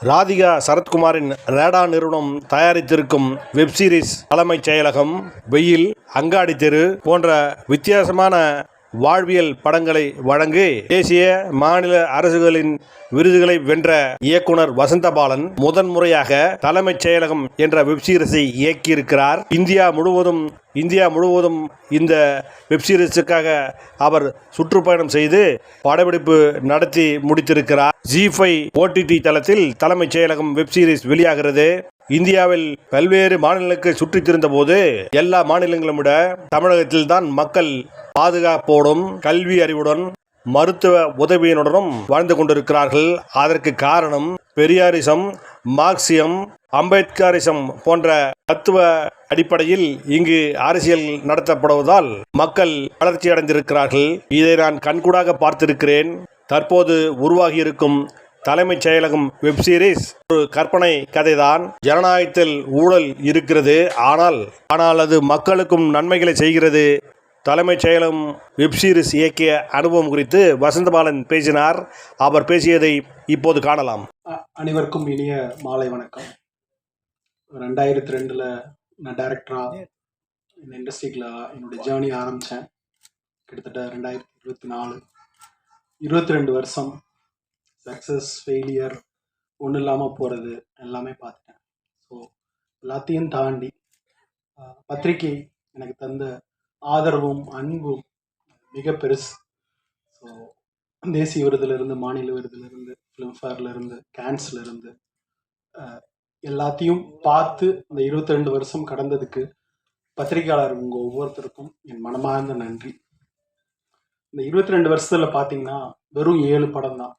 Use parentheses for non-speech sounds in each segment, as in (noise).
ராதிகா சரத்குமாரின் ரேடா நிறுவனம் தயாரித்திருக்கும் web series தலைமைச் செயலகம் வெயில் அங்காடி தெரு போன்ற வித்தியாசமான வாழ்வியல் படங்களை வழங்கி தேசிய மாநில அரசுகளின் விருதுகளை வென்ற இயக்குனர் வசந்தபாலன் முதன்முறையாக தலைமைச் செயலகம் என்ற வெப்சீரிஸை இயக்கியிருக்கிறார். இந்தியா முழுவதும் இந்தியா முழுவதும் இந்த வெப்சீரிஸுக்காக அவர் சுற்றுப்பயணம் செய்து படப்பிடிப்பு நடத்தி முடித்திருக்கிறார். ஜி ஃபைவ் ஓடிடி தளத்தில் தலைமைச் செயலகம் வெப்சீரிஸ் வெளியாகிறது. இந்தியாவில் பல்வேறு மாநிலங்களுக்கு சுற்றித் திருந்தபோது எல்லா மாநிலங்களும் விட தமிழகத்தில் தான் மக்கள் பாதுகாப்போடும் கல்வி அறிவுடன் மருத்துவ உதவியினுடனும் வாழ்ந்து கொண்டிருக்கிறார்கள். அதற்கு காரணம் பெரியாரிசம் மார்க்சியம் அம்பேத்கரிசம் போன்ற தத்துவ அடிப்படையில் இங்கு அரசியல் நடத்தப்படுவதால் மக்கள் வளர்ச்சி அடைந்திருக்கிறார்கள் இதை நான் கண்கூடாக பார்த்திருக்கிறேன். தற்போது உருவாகியிருக்கும் தலைமைச் செயலகம் வெப் சீரிஸ் ஒரு கற்பனை கதைதான். ஜனநாயகத்தில் ஊழல் இருக்கிறது. ஆனால் ஆனால் அது மக்களுக்கும் நன்மைகளை செய்கிறது. தலைமைச் செயலகம் வெப் சீரிஸ் இயக்கிய அனுபவம் குறித்து வசந்தபாலன் பேசினார். அவர் பேசியதை இப்போது காணலாம். அனைவருக்கும் இனிய மாலை வணக்கம். ரெண்டாயிரத்தி ரெண்டில் நான் டைரக்டராக இந்த இண்டஸ்ட்ரிக்கில் என்னுடைய ஜேர்னி ஆரம்பித்தேன் கிட்டத்தட்ட ரெண்டாயிரத்தி இருபத்தி நாலு இருபத்தி ரெண்டு வருஷம் சக்ஸஸ் ஃபெயிலியர் ஒன்றும் இல்லாமல் போகிறது எல்லாமே பார்த்துட்டேன். ஸோ எல்லாத்தையும் தாண்டி பத்திரிகை எனக்கு தந்த ஆதரவும் அன்பும் மிக பெருசு. ஸோ தேசிய விருதுலேருந்து மாநில விருதுலேருந்து ஃபிலிம்ஃபேர்லேருந்து கேன்ஸ்லேருந்து எல்லாத்தையும் பார்த்து அந்த இருபத்தி ரெண்டு வருஷம் கடந்ததுக்கு பத்திரிகையாளர் உங்கள் ஒவ்வொருத்தருக்கும் என் மனமார்ந்த நன்றி. இந்த 22 ரெண்டு வருஷத்தில் பார்த்தீங்கன்னா வெறும் ஏழு படம் தான்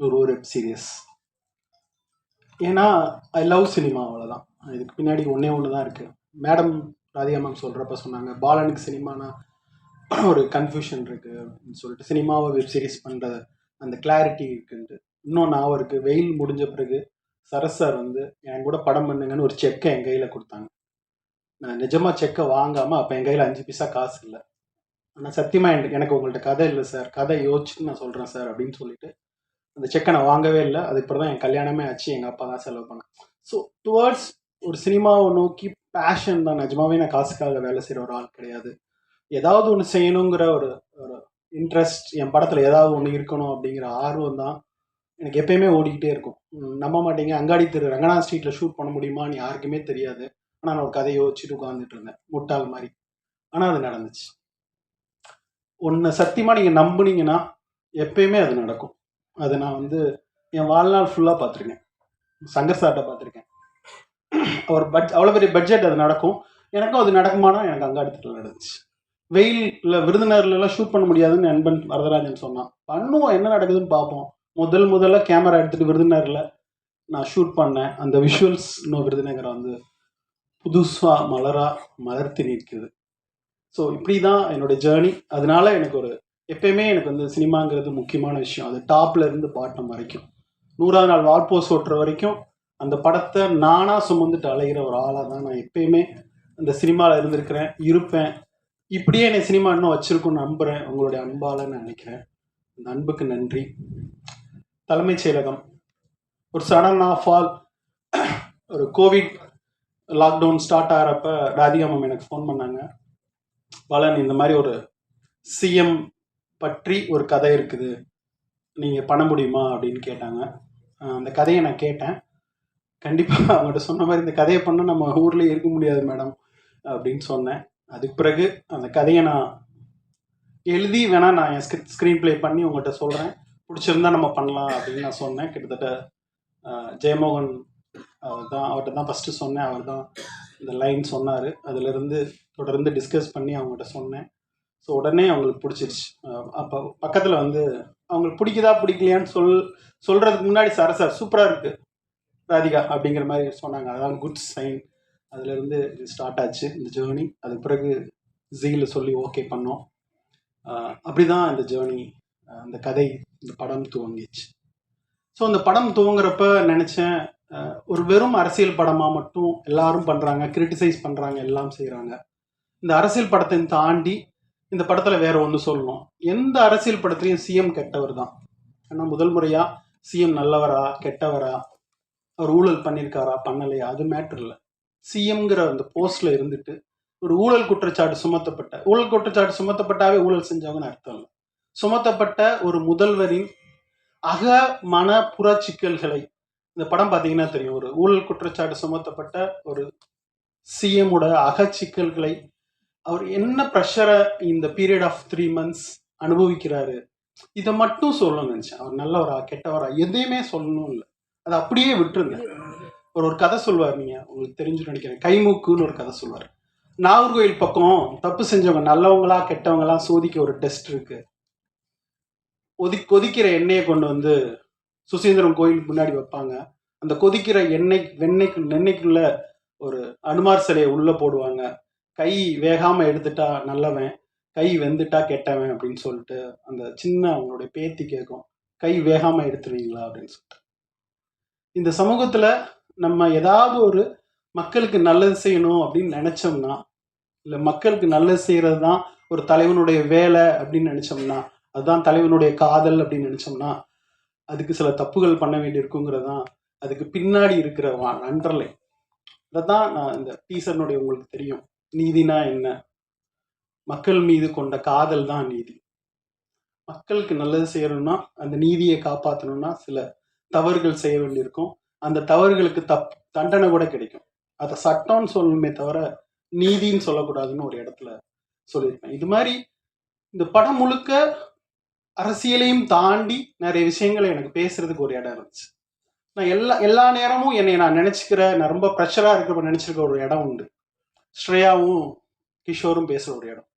ஒரு ஒரு வெப் சீரியஸ் ஏன்னா ஐ லவ் சினிமா அவ்வளோதான் இதுக்கு பின்னாடி ஒன்றே ஒன்று தான் இருக்குது மேடம் ராதிகா மேம் சொல்கிறப்ப சொன்னாங்க பாலனுக்கு சினிமானா (clears throat) ஒரு கன்ஃபியூஷன் இருக்குது அப்படின்னு சொல்லிட்டு சினிமாவை வெப் சீரிஸ் பண்ணுற அந்த கிளாரிட்டி இருக்குன்ட்டு. இன்னும் நான் இருக்குது வெயில் முடிஞ்ச பிறகு சரஸ் சார் வந்து என் கூட படம் பண்ணுங்கன்னு ஒரு செக்கை என் கையில் கொடுத்தாங்க. நான் நிஜமாக செக்கை வாங்காமல் அப்போ என் கையில் அஞ்சு பைசா காசு இல்லை. ஆனால் சத்தியமாக எனக்கு எனக்கு உங்கள்கிட்ட கதை இல்லை சார் கதை யோசிச்சுட்டு நான் சொல்கிறேன் சார் அப்படின்னு சொல்லிட்டு அந்த செக்கை நான் வாங்கவே இல்லை. அது இப்போ தான் என் கல்யாணமே ஆச்சு. எங்கள் அப்பா தான் செலவு பண்ணேன் ஸோ டுவர்ட்ஸ் ஒரு சினிமாவை நோக்கி பேஷன் தான். நிஜமாவே நான் காசுக்காக வேலை செய்கிற ஒரு ஆள் கிடையாது. ஏதாவது ஒன்று செய்யணுங்கிற ஒரு ஒரு இன்ட்ரெஸ்ட் என் படத்தில் ஏதாவது ஒன்று இருக்கணும் அப்படிங்கிற ஆர்வம் தான் எனக்கு எப்பயுமே ஓடிக்கிட்டே இருக்கும். நம்ப மாட்டேங்க. அங்காடி திரு ரங்கநாத் ஸ்ட்ரீட்டில் ஷூட் பண்ண முடியுமான்னு யாருக்குமே தெரியாது. ஆனால் நான் ஒரு கதையை யோசிச்சுட்டு உட்காந்துட்டு இருந்தேன். முட்டாள் மாதிரி. ஆனால் அது நடந்துச்சு. ஒன்று சத்தியமாக நீங்கள் நம்புனீங்கன்னா எப்பயுமே அது நடக்கும். அதை நான் வந்து என் வாழ்நாள் ஃபுல்லாக பார்த்துருக்கேன். சங்கர் சார்கிட்ட பார்த்துருக்கேன். அவர் பட்ஜ் அவ்வளோ பெரிய பட்ஜெட் அது நடக்கும். எனக்கும் அது நடக்குமானா எனக்கு அங்காடி தெருவில் நடந்துச்சு. வெயிலில் விருதுநர்லாம் ஷூட் பண்ண முடியாதுன்னு நண்பன் வரதராஜன் சொன்னான். பண்ணுவோம் என்ன நடக்குதுன்னு பார்ப்போம். முதல் முதல்ல கேமரா எடுத்துகிட்டு விருதுநரில் நான் ஷூட் பண்ணேன். அந்த விஷுவல்ஸ் இன்னும் விருதுநகரை வந்து புதுசாக மலரா மலர்த்தி நிற்குது ஸோ இப்படி தான் என்னோட ஜேர்னி அதனால எனக்கு ஒரு எப்பயுமே எனக்கு வந்து சினிமாங்கிறது முக்கியமான விஷயம். அது டாப்ல இருந்து பாட்டம் வரைக்கும். நூறாவது நாள் வால்போஸ் ஓட்டுற வரைக்கும் அந்த படத்தை நானாக சுமந்துட்டு அலைகிற ஒரு ஆளாக தான் நான் எப்பயுமே அந்த சினிமாவில் இருந்திருக்கிறேன் இருப்பேன். இப்படியே என்னை சினிமா இன்னும் வச்சிருக்கும்னு நம்புகிறேன் உங்களுடைய அன்பால் நான் நினைக்கிறேன். அந்த அன்புக்கு நன்றி. தலைமைச் செயலகம். ஒரு சடன் ஆஃப் ஆல் ஒரு கோவிட் லாக்டவுன் ஸ்டார்ட் ஆகிறப்ப ராதிகா மேம் எனக்கு ஃபோன் பண்ணாங்க. பலன் இந்த மாதிரி ஒரு சிஎம் பற்றி ஒரு கதை இருக்குது. நீங்கள் பண்ண முடியுமா? அப்படின்னு கேட்டாங்க. அந்த கதையை நான் கேட்டேன். கண்டிப்பாக (laughs) அவங்கள்ட்ட சொன்ன மாதிரி இந்த கதையை பண்ண நம்ம ஊர்லேயே இருக்க முடியாது மேடம் அப்படின்னு சொன்னேன். அதுக்கு பிறகு அந்த கதையை நான் எழுதி வேணால் நான் என் ஸ்க்ரீன் ப்ளே பண்ணி உங்கள்கிட்ட சொல்கிறேன் பிடிச்சிருந்தா நம்ம பண்ணலாம் அப்படின்னு நான் சொன்னேன். கிட்டத்தட்ட ஜெயமோகன் அவர் தான் அவர்கிட்ட தான் ஃபஸ்ட்டு சொன்னேன். அவர் தான் இந்த லைன் சொன்னார். அதிலிருந்து தொடர்ந்து டிஸ்கஸ் பண்ணி அவங்ககிட்ட சொன்னேன். ஸோ உடனே அவங்களுக்கு பிடிச்சிருச்சு. அப்போ பக்கத்தில் வந்து அவங்களுக்கு பிடிக்குதா பிடிக்கலையான்னு சொல் சொல்கிறதுக்கு முன்னாடி சார் சார் சூப்பராக இருக்குது ராதிகா அப்படிங்கிற மாதிரி சொன்னாங்க. அதான் குட் சைன் அதுலேருந்து இது ஸ்டார்ட் ஆச்சு இந்த ஜேர்னி அதுக்கு பிறகு ஜீயில் சொல்லி ஓகே பண்ணோம். அப்படி தான் இந்த ஜேர்னி அந்த கதை இந்த படம் துவங்கிச்சு. ஸோ அந்த படம் துவங்குறப்ப நினச்சேன் ஒரு வெறும் அரசியல் படமாக மட்டும் எல்லாரும் பண்ணுறாங்க கிரிட்டிசைஸ் பண்ணுறாங்க எல்லாம் செய்கிறாங்க இந்த அரசியல் படத்தை தாண்டி இந்த படத்தில் வேற ஒன்று சொல்லணும். எந்த அரசியல் படத்துலையும் சிஎம் கெட்டவர் தான். ஆனால் முதல் முறையாக சிஎம் நல்லவரா கெட்டவரா அவர் ஊழல் பண்ணியிருக்காரா பண்ணலையா அது மேட்டர் இல்லை. சிஎம்ங்கிற அந்த போஸ்ட்ல இருந்துட்டு ஒரு ஊழல் குற்றச்சாட்டு சுமத்தப்பட்ட ஊழல் குற்றச்சாட்டு சுமத்தப்பட்டாவே ஊழல் செஞ்சவங்கன்னு அர்த்தம் இல்லை. சுமத்தப்பட்ட ஒரு முதல்வரின் அக மன புற சிக்கல்களை இந்த படம் பார்த்தீங்கன்னா தெரியும். ஒரு ஊழல் குற்றச்சாட்டு சுமத்தப்பட்ட ஒரு சிஎமோட அக சிக்கல்களை அவர் என்ன ப்ரெஷரை இந்த பீரியட் ஆஃப் த்ரீ மந்த்ஸ் அனுபவிக்கிறாரு? இதை மட்டும் சொல்லணும்னு நினச்சேன். அவர் நல்லவரா கெட்டவரா எதையுமே சொல்லணும் இல்லை. அதை அப்படியே விட்டுருங்க. ஒரு ஒரு கதை சொல்லுவார் நீங்கள் உங்களுக்கு தெரிஞ்சு நினைக்கிறேன். கைமூக்குன்னு ஒரு கதை சொல்லுவார். நாகர்கோயில் பக்கம் தப்பு செஞ்சவங்க நல்லவங்களா கெட்டவங்களா சோதிக்க ஒரு டெஸ்ட் இருக்கு. ஒதி கொதிக்கிற எண்ணெயை கொண்டு வந்து சுசீந்திரம் கோயிலுக்கு முன்னாடி வைப்பாங்க. அந்த கொதிக்கிற எண்ணெய் வெண்ணெய்க்கு நெண்ணெய்க்குள்ள ஒரு அனுமார் சிலையை உள்ளே போடுவாங்க. கை வேகாம எடுத்துட்டா நல்லவன் கை வெந்துட்டா கெட்டவன் அப்படின்னு சொல்லிட்டு அந்த சின்ன அவங்களுடைய பேத்தி கேட்கும் கை வேகாம எடுத்துருவீங்களா? அப்படின்னு சொல்லிட்டு. இந்த சமூகத்துல நம்ம ஏதாவது ஒரு மக்களுக்கு நல்லது செய்யணும் அப்படின்னு நினைச்சோம்னா இல்லை மக்களுக்கு நல்லது செய்யறது தான் ஒரு தலைவனுடைய வேலை அப்படின்னு நினைச்சோம்னா அதுதான் தலைவனுடைய காதல் அப்படின்னு நினைச்சோம்னா அதுக்கு சில தப்புகள் பண்ண வேண்டியிருக்குங்கிறது தான் அதுக்கு பின்னாடி இருக்கிற அதை தான் நான் இந்த டீசர்னுடைய உங்களுக்கு தெரியும். நீதினா என்ன? மக்கள் மீது கொண்ட காதல் தான் நீதி. மக்களுக்கு நல்லது செய்யணும்னா அந்த நீதியை காப்பாற்றணும்னா சில தவறுகள் செய்ய வேண்டியிருக்கும். அந்த தவறுகளுக்கு தப் தண்டனை கூட கிடைக்கும். அதை சட்டம்னு சொல்லணுமே தவிர நீதின்னு சொல்லக்கூடாதுன்னு ஒரு இடத்துல சொல்லியிருப்பேன் இது மாதிரி இந்த படம் முழுக்க அரசியலையும் தாண்டி நிறைய விஷயங்களை எனக்கு பேசுறதுக்கு ஒரு இடம் இருந்துச்சு. நான் எல்லா எல்லா நேரமும் என்னை நான் நினைச்சுக்கிற நான் ரொம்ப ப்ரெஷராக இருக்கிறப்ப நினைச்சிருக்க ஒரு இடம் உண்டு. ஸ்ரேயாவும் கிஷோரும் பேசுகிற ஒரு இடம்.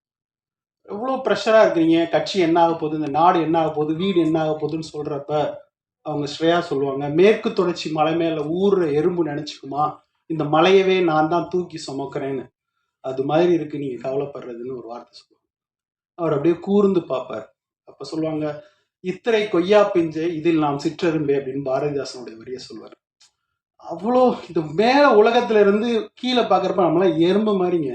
எவ்வளோ ப்ரெஷராக இருக்கிறீங்க? கட்சி என்ன ஆக போகுது? இந்த நாடு என்ன ஆக போகுது? வீடு என்ன ஆக போகுதுன்னு சொல்கிறப்ப அவங்க ஸ்ரேயா சொல்லுவாங்க மேற்கு தொடர்ச்சி மலை மேலே ஊர்ற எறும்பு நினச்சிக்குமா? இந்த மலையவே நான் தான் தூக்கி சுமக்கிறேன்னு. அது மாதிரி இருக்குது நீங்கள் கவலைப்படுறதுன்னு ஒரு வார்த்தை சொல்லுவாங்க. அவர் அப்படியே கூர்ந்து பார்ப்பார். அப்போ சொல்லுவாங்க இத்தனை கொய்யா பிஞ்சை இதில் நாம் சிற்றரும்பே அப்படின்னு பாரதிதாசனுடைய வரியை சொல்வார் அவ்வளோ இது மேலே உலகத்துல இருந்து கீழே பார்க்குறப்ப நம்மளாம் எறும்பு மாதிரிங்க.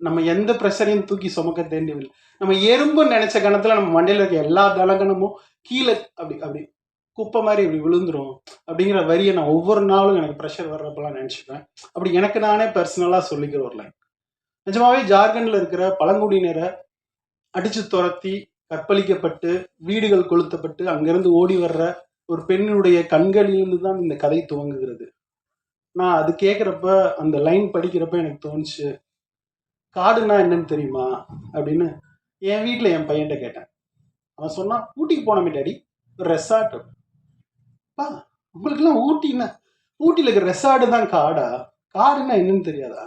நம்ம எந்த ப்ரெஷரையும் தூக்கி சுமக்க தேண்டியதில்லை நம்ம எறும்பு நினைச்ச கணத்துல நம்ம மண்டையில் இருக்க எல்லா தலகணமும் கீழே அப்படி அப்படி குப்பை மாதிரி இப்படி விழுந்துரும் அப்படிங்கிற வரியை நான் ஒவ்வொரு நாளும் எனக்கு ப்ரெஷர் வர்றப்பெல்லாம் நினச்சிப்பேன். அப்படி எனக்கு நானே பர்சனலாக சொல்லிக்கிற ஒரு லைன் நிஜமாவே ஜார்க்கண்டில் இருக்கிற பழங்குடியினரை அடித்து துரத்தி கற்பழிக்கப்பட்டு வீடுகள் கொளுத்தப்பட்டு அங்கேருந்து ஓடி வர்ற ஒரு பெண்ணுடைய கண்களிலிருந்து தான் இந்த கதை துவங்குகிறது. நான் அது கேட்குறப்ப அந்த லைன் படிக்கிறப்ப எனக்கு தோணுச்சு காடுனா என்னன்னு தெரியுமா? அப்படின்னு என் வீட்டில் என் பையன்கிட்ட கேட்டேன். அவன் சொன்னான் ஊட்டிக்கு போனோமே டாடி ஒரு ரெசார்ட் பா உங்களுக்குலாம் ஊட்டின்னா ஊட்டியில் இருக்கிற ரெசார்ட் தான் காடா. காடுன்னா என்னன்னு தெரியாதா?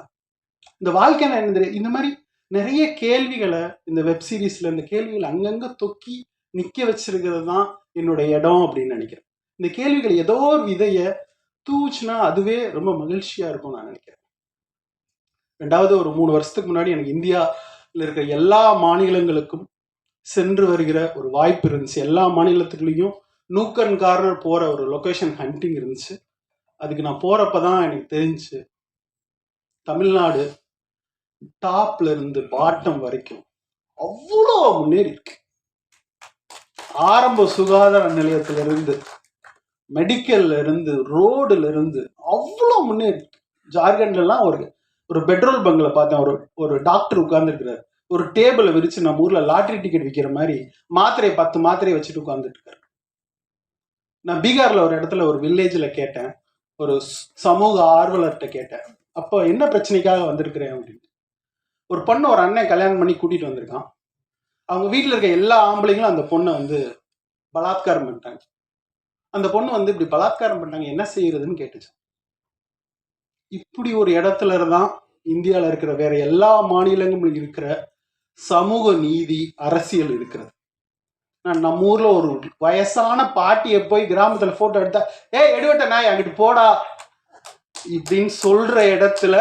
இந்த வாழ்க்கைன்னா என்னன்னு தெரியாது. இந்த மாதிரி நிறைய கேள்விகளை இந்த வெப் சீரீஸில் இந்த கேள்விகளை அங்கங்கே தொக்கி நிற்க வச்சிருக்கிறது தான் என்னோட இடம் அப்படின்னு நினைக்கிறேன். இந்த கேள்விகள் ஏதோ ஒரு விதையை தூச்சுனா அதுவே ரொம்ப மகிழ்ச்சியா இருக்கும் நான் நினைக்கிறேன். ரெண்டாவது ஒரு மூணு வருஷத்துக்கு முன்னாடி எனக்கு இந்தியாவில் இருக்கிற எல்லா மாநிலங்களுக்கும் சென்று வருகிற ஒரு வாய்ப்பு இருந்துச்சு. எல்லா மாநிலத்துக்குள்ளேயும் நூக்கன் கார்னர் போற ஒரு லொகேஷன் ஹண்டிங் இருந்துச்சு. அதுக்கு நான் போறப்ப தான் எனக்கு தெரிஞ்சு தமிழ்நாடு டாப்ல இருந்து பாட்டம் வரைக்கும் அவ்வளோ முன்னேறி இருக்கு. ஆரம்ப சுகாதார நிலையத்திலிருந்து இருந்து மெடிக்கல்ல இருந்து ரோடுல இருந்து அவ்வளோ முன்னேறி இருக்கு ஜார்க்கண்ட்ல எல்லாம் ஒரு ஒரு பெட்ரோல் பங்கில் பார்த்தேன். ஒரு ஒரு டாக்டர் உட்கார்ந்துருக்கிறார். ஒரு டேபிளை விரிச்சு நம்ம ஊர்ல லாட்ரி டிக்கெட் விற்கிற மாதிரி மாத்திரை பத்து மாத்திரையை வச்சுட்டு உட்கார்ந்துட்டு இருக்காரு நான் பீகார்ல ஒரு இடத்துல ஒரு வில்லேஜில் கேட்டேன். ஒரு சமூக ஆர்வலர்கிட்ட கேட்டேன். அப்போ என்ன பிரச்சனைக்காக வந்திருக்கிறேன்? அப்படின்னு. ஒரு பொண்ணை ஒரு அண்ணன் கல்யாணம் பண்ணி கூட்டிட்டு வந்திருக்கான். அவங்க வீட்டில் இருக்க எல்லா ஆம்பளைங்களும் அந்த பொண்ணை வந்து பலாத்காரம் பண்ணிட்டாங்க. அந்த பொண்ணு வந்து இப்படி பலாத்காரம் பண்ணாங்க என்ன செய்யறதுன்னு கேட்டுச்சு. இப்படி ஒரு இடத்துல தான் இந்தியாவில் இருக்கிற வேற எல்லா மாநிலங்களும் இருக்கிற சமூக நீதி அரசியல் இருக்கிறது. நான் நம்ம ஊர்ல ஒரு வயசான பாட்டியை போய் கிராமத்துல போட்டோ எடுத்தா ஏ எடுவட்ட நாய் அங்கிட்டு போடா. இப்படின்னு சொல்ற இடத்துல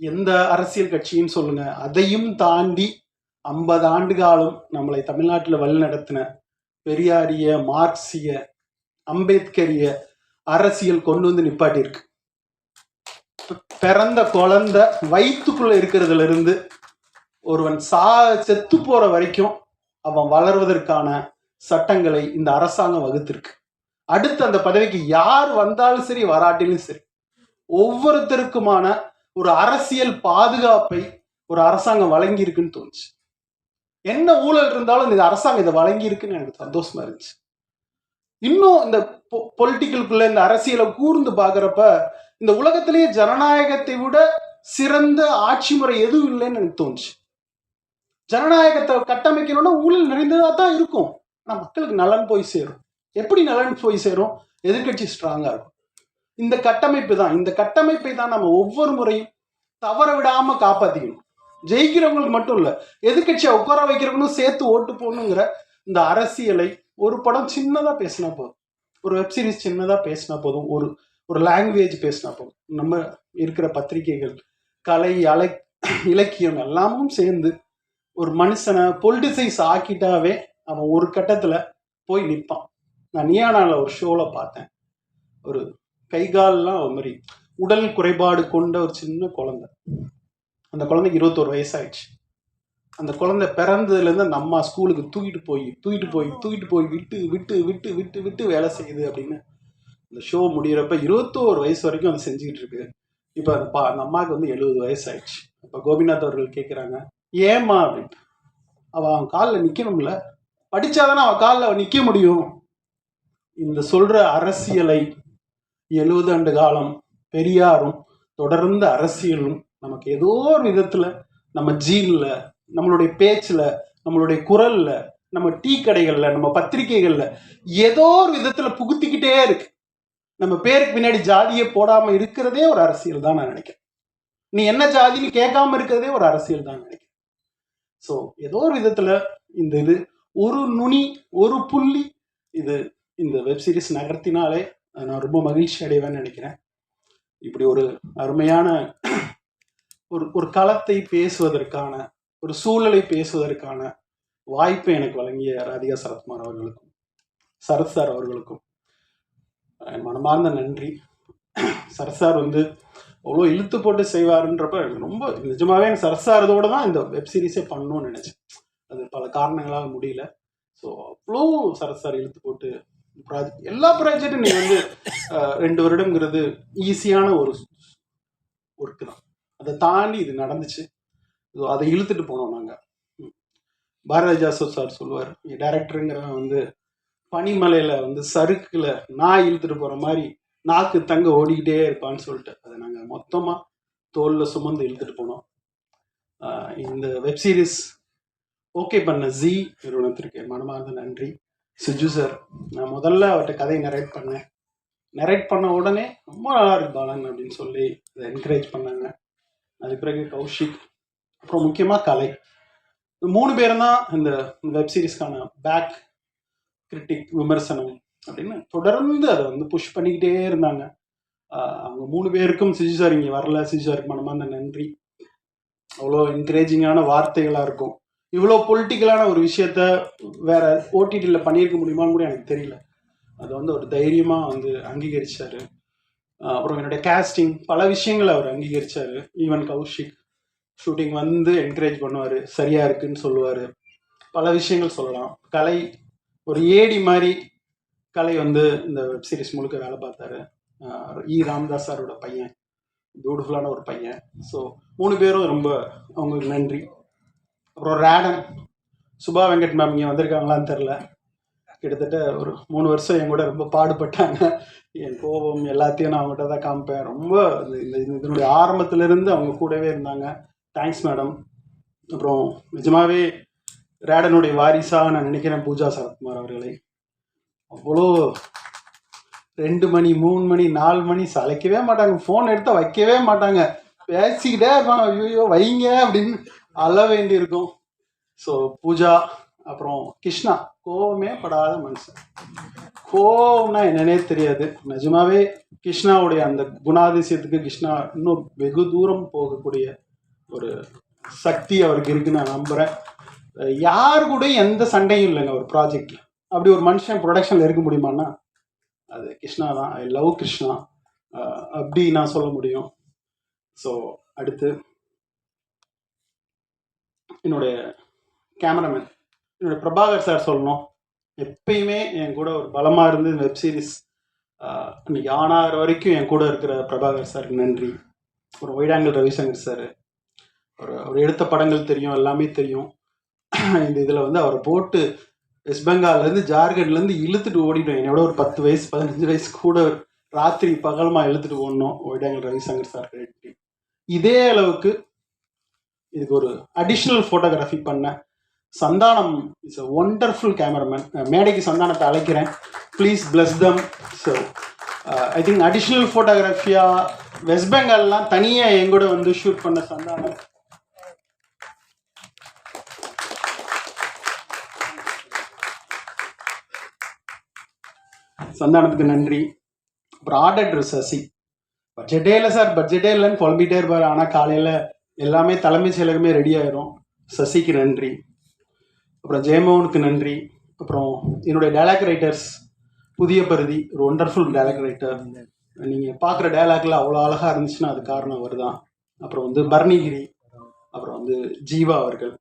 எந்த அரசியல் கட்சின்னு சொல்லுங்க. அதையும் தாண்டி ஐம்பது ஆண்டு காலம் நம்மளை தமிழ்நாட்டில் வழிநடத்தின பெரியாரிய மார்க்சிய அம்பேத்கரிய அரசியல் கொண்டு வந்து நிப்பாட்டியிருக்கு. பிறந்த குழந்தை வயிற்றுக்குள்ள இருக்கிறதுல இருந்து ஒருவன் சா செத்து போற வரைக்கும் அவன் வளர்வதற்கான சட்டங்களை இந்த அரசாங்கம் வகுத்திருக்கு. அடுத்து அந்த பதவிக்கு யார் வந்தாலும் சரி வராட்டிலும் சரி ஒவ்வொருத்தருக்குமான ஒரு அரசியல் பாதுகாப்பை ஒரு அரசாங்கம் வழங்கியிருக்குன்னு தோணுச்சு. என்ன ஊழல் இருந்தாலும் இந்த அரசாங்கம் இதை வழங்கி இருக்குன்னு எனக்கு சந்தோஷமா இருந்துச்சு. இன்னும் இந்த பொலிட்டிக்கலுக்குள்ள இந்த அரசியலை கூர்ந்து பார்க்குறப்ப இந்த உலகத்திலேயே ஜனநாயகத்தை விட சிறந்த ஆட்சி முறை எதுவும் இல்லைன்னு எனக்கு தோணுச்சு. ஜனநாயகத்தை கட்டமைக்கணும்னா ஊழல் நிறைந்ததா தான் இருக்கும். ஆனா மக்களுக்கு நலன் போய் சேரும். எப்படி நலன் போய் சேரும்? எதிர்க்கட்சி ஸ்ட்ராங்கா இருக்கும். இந்த கட்டமைப்பு தான். இந்த கட்டமைப்பை தான் நம்ம ஒவ்வொரு முறையும் தவற விடாம காப்பாத்திக்கணும். ஜெயிக்கிறவங்களுக்கு மட்டும் இல்லை எதிர்கட்சியை உட்கார வைக்கிறவங்களும் சேர்த்து ஓட்டு போகணுங்கிற இந்த அரசியலை ஒரு படம் சின்னதாக பேசினா போதும். ஒரு வெப்சீரிஸ் சின்னதாக பேசினா போதும். ஒரு ஒரு லாங்குவேஜ் பேசினா போதும். நம்ம இருக்கிற பத்திரிகைகள் கலை அலை இலக்கியம் எல்லாமும் சேர்ந்து ஒரு மனுஷனை பொலிட்டிசைஸ் ஆக்கிட்டாவே அவன் ஒரு கட்டத்தில் போய் நிற்பான். நான் நியானால ஒரு ஷோவில் பார்த்தேன். ஒரு கை கால்லாம் ஒரு மாதிரி உடல் குறைபாடு கொண்ட ஒரு சின்ன குழந்தை. அந்த குழந்தைக்கு இருபத்தோரு வயசாயிடுச்சு. அந்த குழந்தை பிறந்ததுலேருந்து அந்த அம்மா ஸ்கூலுக்கு தூக்கிட்டு போய் தூக்கிட்டு போய் தூக்கிட்டு போய் விட்டு விட்டு விட்டு விட்டு விட்டு வேலை செய்யுது அப்படின்னு அந்த ஷோ முடியிறப்ப இருபத்தோரு வயசு வரைக்கும் அது செஞ்சுக்கிட்டு இருக்கு. இப்போ அந்த பா அந்த அம்மாவுக்கு வந்து எழுபது வயசு ஆயிடுச்சு இப்போ கோபிநாத் அவர்கள் கேட்குறாங்க ஏம்மா? அப்படின்ட்டு அவள் அவன் காலில் நிற்கணும்ல படித்தாதானே அவன் காலில் அவன் நிற்க முடியும். இந்த சொல்கிற அரசியலை எழுபது ஆண்டு காலம் பெரியாரும் தொடர்ந்த அரசியலும் நமக்கு ஏதோ ஒரு விதத்தில் நம்ம ஜீனில் நம்மளுடைய பேச்சில் நம்மளுடைய குரலில் நம்ம டீ கடைகளில் நம்ம பத்திரிகைகளில் ஏதோ ஒரு விதத்தில் புகுத்திக்கிட்டே இருக்கு. நம்ம பேருக்கு பின்னாடி ஜாதியை போடாமல் இருக்கிறதே ஒரு அரசியல் தான் நான் நினைக்கிறேன். நீ என்ன ஜாதின்னு கேட்காம இருக்கிறதே ஒரு அரசியல் தான் நினைக்கிறேன். ஸோ ஏதோ ஒரு விதத்தில் இந்த இது ஒரு நுனி ஒரு புள்ளி இது இந்த வெப் சீரிஸ் நகர்த்தினாலே நான் ரொம்ப மகிழ்ச்சி அடைவேன்னு நினைக்கிறேன். இப்படி ஒரு அருமையான ஒரு ஒரு களத்தை பேசுவதற்கான ஒரு சூழலை பேசுவதற்கான வாய்ப்பை எனக்கு வழங்கிய ராதிகா சரத்குமார் அவர்களுக்கும் சரத் சார் அவர்களுக்கும் என் மனமார்ந்த நன்றி. சரத் சார் வந்து அவ்வளோ இழுத்து போட்டு செய்வாருன்றப்ப எனக்கு ரொம்ப நிஜமாவே எனக்கு சரத் சாரதோடு தான் இந்த வெப் சீரிஸே பண்ணணும்னு நினச்சேன். அது பல காரணங்களால் முடியல. ஸோ அவ்வளோ சரத் சார் இழுத்து போட்டு ப்ராஜெக்ட் எல்லா ப்ராஜெக்டும் நீ வந்து ரெண்டு வருடங்கிறது ஈஸியான ஒரு ஒர்க்கு தான். அதை தாண்டி இது நடந்துச்சு. ஸோ அதை இழுத்துட்டு போனோம் நாங்கள் பாரதி ஜாசப் சார் சொல்லுவார் டேரக்டருங்கிறவன் வந்து பனிமலையில் வந்து சறுக்கில் நாய் இழுத்துட்டு போகிற மாதிரி நாக்கு தங்க ஓடிக்கிட்டே இருப்பான்னு சொல்லிட்டு அதை நாங்கள் மொத்தமாக தோலில் சுமந்து இழுத்துட்டு போனோம். இந்த வெப்சீரிஸ் ஓகே பண்ண ஜி நிறுவனத்திற்கு மனமார்ந்த நன்றி. சிஜு சார் நான் முதல்ல அவர்கிட்ட கதையை நரேட் பண்ணேன். நரேட் பண்ண உடனே ரொம்ப நல்லா இருக்கு பாலன் அப்படின்னு சொல்லி இதை என்கரேஜ் பண்ணாங்க. அதுக்கு பிறகு கௌஷிக். அப்புறம் முக்கியமாக கலை. மூணு பேரும் தான் இந்த வெப் சீரிஸ்க்கான பேக் கிரிட்டிக் விமர்சனம் அப்படின்னு தொடர்ந்து அதை வந்து புஷ் பண்ணிக்கிட்டே இருந்தாங்க. அவங்க மூணு பேருக்கும் சிஜி சார் இங்கே வரல. சிஜி சாருக்கு மனமார்ந்த நன்றி. அவ்வளோ என்கரேஜிங்கான வார்த்தைகளாக இருக்கும். இவ்வளோ பொலிட்டிக்கலான ஒரு விஷயத்த வேற ஓடிடியில் பண்ணியிருக்க முடியுமான்னு கூட எனக்கு தெரியல. அதை வந்து ஒரு தைரியமாக வந்து அங்கீகரிச்சாரு. அப்புறம் என்னுடைய கேஸ்டிங் பல விஷயங்களை அவர் அங்கீகரிச்சாரு. ஈவன் கௌஷிக் ஷூட்டிங் வந்து என்கரேஜ் பண்ணுவார். சரியா இருக்குன்னு சொல்லுவார். பல விஷயங்கள் சொல்லலாம். கலை ஒரு ஏடி மாதிரி கலை வந்து இந்த வெப் சீரிஸ் முழுக்க வேலை பார்த்தாரு. இ e. ராம்தாஸ் சாரோட பையன். பியூட்டிஃபுல்லான ஒரு பையன். ஸோ மூணு பேரும் ரொம்ப அவங்களுக்கு நன்றி. அப்புறம் ரேடன் சுபா வெங்கட் மேம் இங்கே வந்திருக்காங்களான்னு தெரில கிட்டத்தட்ட ஒரு மூணு வருஷம் என் கூட ரொம்ப பாடுபட்டாங்க. என் கோபம் எல்லாத்தையும் நான் அவங்ககிட்ட தான் காமிப்பேன். ரொம்ப இந்த இது- இதனுடைய ஆரம்பத்திலிருந்து அவங்க கூடவே இருந்தாங்க. தேங்க்ஸ் மேடம் அப்புறம் நிஜமாவே ரேடனுடைய வாரிசாக நான் நினைக்கிறேன் பூஜா சரத்குமார் அவர்களை. அவ்வளோ ரெண்டு மணி மூணு மணி நாலு மணி சளைக்கவே மாட்டாங்க. ஃபோன் எடுத்தால் வைக்கவே மாட்டாங்க. பேசிக்கிட்டே இருப்பாங்க. ஐயோ வைங்க அப்படின்னு அழ வேண்டி இருக்கும் ஸோ பூஜா அப்புறம் கிருஷ்ணா கோவமே படாத மனுஷன். கோவம்னா என்னன்னே தெரியாது. நிஜமாவே கிருஷ்ணாவுடைய அந்த குணாதிசயத்துக்கு கிருஷ்ணா இன்னும் வெகு தூரம் போகக்கூடிய ஒரு சக்தி அவருக்கு இருக்குன்னு நான் நம்புறேன். யார் கூட எந்த சண்டையும் இல்லைங்க ஒரு ப்ராஜெக்ட்ல அப்படி ஒரு மனுஷன் ப்ரொடக்ஷன்ல இருக்க முடியுமான்னா அது கிருஷ்ணா தான். I love Krishna. அப்படி நான் சொல்ல முடியும். ஸோ அடுத்து என்னுடைய கேமராமேன் என்னோட பிரபாகர் சார் சொல்லணும். எப்பயுமே என் கூட ஒரு பலமாக இருந்து வெப் சீரிஸ் இன்னைக்கு ஆனாகிற வரைக்கும் என் கூட இருக்கிற பிரபாகர் சாருக்கு நன்றி. ஒரு ஒயிடாங்கல் ரவிசங்கர் சார். ஒரு அவர் எடுத்த படங்கள் தெரியும் எல்லாமே தெரியும். இந்த இதில் வந்து அவரை போட்டு வெஸ்ட் பெங்கால்லேருந்து ஜார்க்கண்ட்லேருந்து இழுத்துட்டு ஓடிடும் என்னோட ஒரு பத்து வயசு பதினஞ்சு வயசு கூட ராத்திரி பகலமாக இழுத்துட்டு ஓடணும் ஒயிடாங்கல் ரவிசங்கர் சார் இதே அளவுக்கு இதுக்கு ஒரு அடிஷ்னல் ஃபோட்டோகிராஃபி பண்ண Santhanam is a wonderful cameraman மேடைக்கு சந்தானத்தை அழைக்கிறேன். Please bless them so I think additional ஃபோட்டோகிராஃபியாக west பெங்கால்லாம் தனியாக எங்கூட வந்து ஷூட் பண்ண சந்தானம். சந்தானத்துக்கு நன்றி. அப்புறம் ஆர்டர் சசி. பட்ஜெட்டே இல்லை சார் பட்ஜெட்டே இல்லைன்னு புலம்பிகிட்டே இருப்பார். ஆனால் காலையில் எல்லாமே தலைமைச் செயலகமே ரெடி ஆயிரும். சசிக்கு நன்றி. அப்புறம் ஜெயமோகனுக்கு நன்றி. அப்புறம் என்னுடைய டைலாக் ரைட்டர்ஸ் புதிய பருதி ஒரு ஒண்டர்ஃபுல் டைலாக் ரைட்டர் நீங்கள் பார்க்குற டைலாக்ல அவ்வளோ அழகாக இருந்துச்சுன்னா அது காரணம் அவர் தான் அப்புறம் வந்து பர்ணிகிரி அப்புறம் வந்து ஜீவா அவர்கள்.